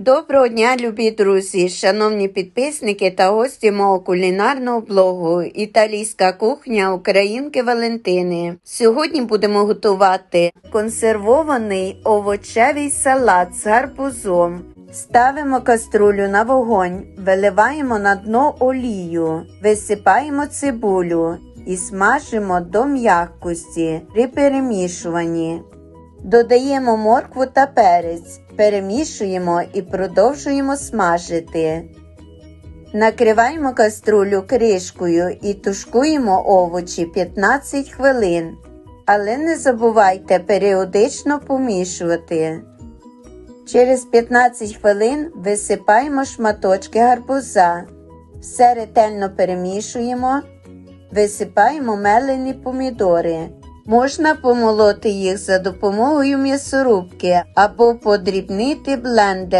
Доброго дня, любі друзі, шановні підписники та гості мого кулінарного блогу Італійська кухня Українки Валентини. Сьогодні будемо готувати консервований овочевий салат з гарбузом. Ставимо каструлю на вогонь, виливаємо на дно олію, висипаємо цибулю і смажимо до м'якості при перемішуванні. Додаємо моркву та перець, перемішуємо і продовжуємо смажити. Накриваємо каструлю кришкою і тушкуємо овочі 15 хвилин. Але не забувайте періодично помішувати. Через 15 хвилин висипаємо шматочки гарбуза. Все ретельно перемішуємо, висипаємо мелені помідори. Можна помолоти їх за допомогою м'ясорубки або подрібнити блендером.